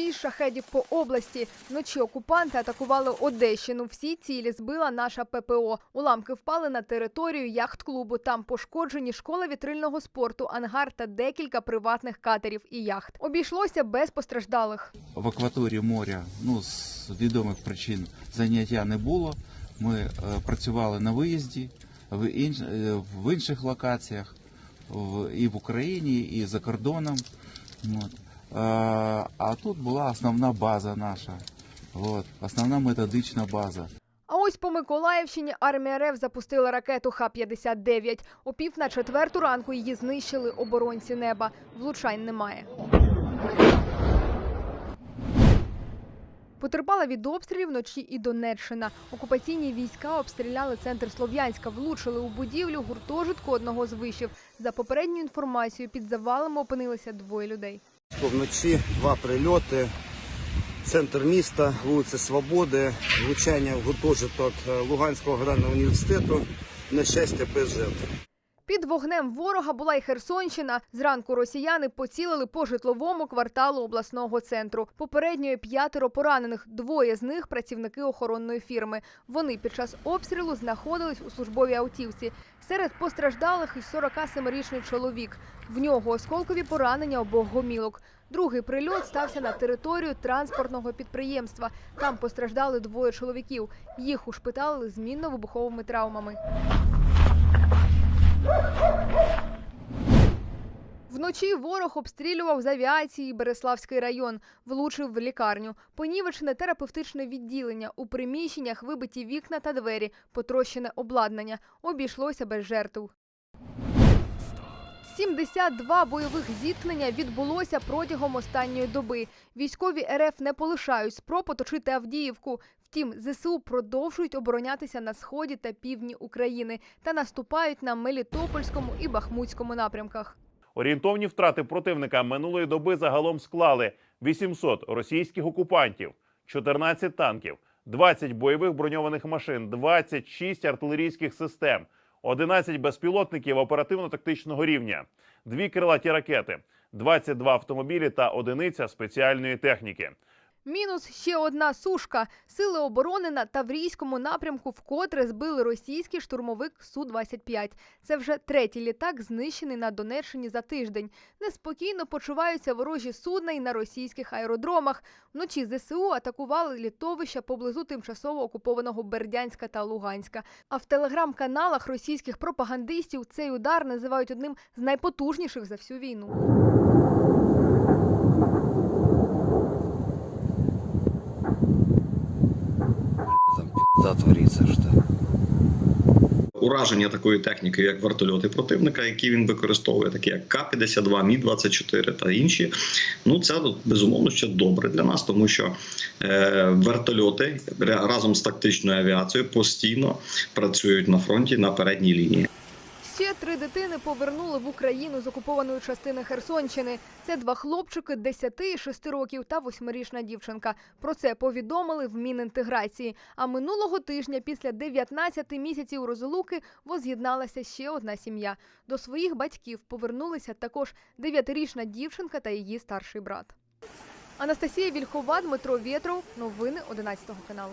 Шість шахедів по області. Вночі окупанти атакували Одещину. Всі цілі збила наша ППО. Уламки впали на територію яхт-клубу. Там пошкоджені школа вітрильного спорту, ангар та декілька приватних катерів і яхт. Обійшлося без постраждалих. в акваторії моря ну, з відомих причин заняття не було. Ми е, працювали на виїзді в, інш, е, в інших локаціях в, і в Україні, і за кордоном. От. А, тут була основна база наша. От, основна методична база. А ось по Миколаївщині армія РФ запустила ракету Х-59. О пів на четверту ранку її знищили оборонці неба. Влучань немає. Потерпала від обстрілів вночі і Донеччина. Окупаційні війська обстріляли центр Слов'янська, влучили у будівлю гуртожитку одного з вишів. За попередньою інформацією, під завалами опинилися двоє людей. Вночі два прильоти. Центр міста, вулиця Свободи, влучання в гуртожиток е, Луганського аграрного університету. На щастя, без жертв. Під вогнем ворога була й Херсонщина. Зранку росіяни поцілили по житловому кварталу обласного центру. Попередньо є п'ятеро поранених. Двоє з них працівники охоронної фірми. Вони під час обстрілу знаходились у службовій автівці. Серед постраждалих і 47-річний чоловік. В нього осколкові поранення обох гомілок. Другий прильот стався на територію транспортного підприємства. Там постраждали двоє чоловіків. Їх ушпиталили з мінно-вибуховими травмами. Вночі ворог обстрілював з авіації Береславський район, влучив в лікарню. Понівечене терапевтичне відділення. У приміщеннях вибиті вікна та двері, потрощене обладнання. Обійшлося без жертв. 72 бойових зіткнення відбулося протягом останньої доби. Військові РФ не полишають спроб оточити Авдіївку. Втім, ЗСУ продовжують оборонятися на сході та півдні України та наступають на Мелітопольському і Бахмутському напрямках. Орієнтовні втрати противника минулої доби загалом склали 800 російських окупантів, 14 танків, 20 бойових броньованих машин, 26 артилерійських систем, 11 безпілотників оперативно-тактичного рівня, дві крилаті ракети, 22 автомобілі та одиниця спеціальної техніки. Мінус ще одна сушка. Сили оборони на Таврійському напрямку вкотре збили російський штурмовик Су-25. Це вже третій літак, знищений на Донеччині за тиждень. Неспокійно почуваються ворожі судна і на російських аеродромах. Вночі ЗСУ атакували літовища поблизу тимчасово окупованого Бердянська та Луганська. А в телеграм-каналах російських пропагандистів цей удар називають одним з найпотужніших за всю війну. Там пизда ж что ураження такої техніки, як вертольоти противника, які він використовує, такі як К-52, Мі-24 та інші. Ну це безумовно ще добре для нас, тому що е, вертольоти ра- разом з тактичною авіацією постійно працюють на фронті на передній лінії. Ще три дитини повернули в Україну з окупованої частини Херсонщини. Це два хлопчики 10 і 6 років та восьмирічна дівчинка. Про це повідомили в Мінінтеграції. А минулого тижня, після 19 місяців розлуки, воз'єдналася ще одна сім'я. До своїх батьків повернулися також 9-річна дівчинка та її старший брат. Анастасія Вільхова, Дмитро Вєтров. Новини 11 каналу.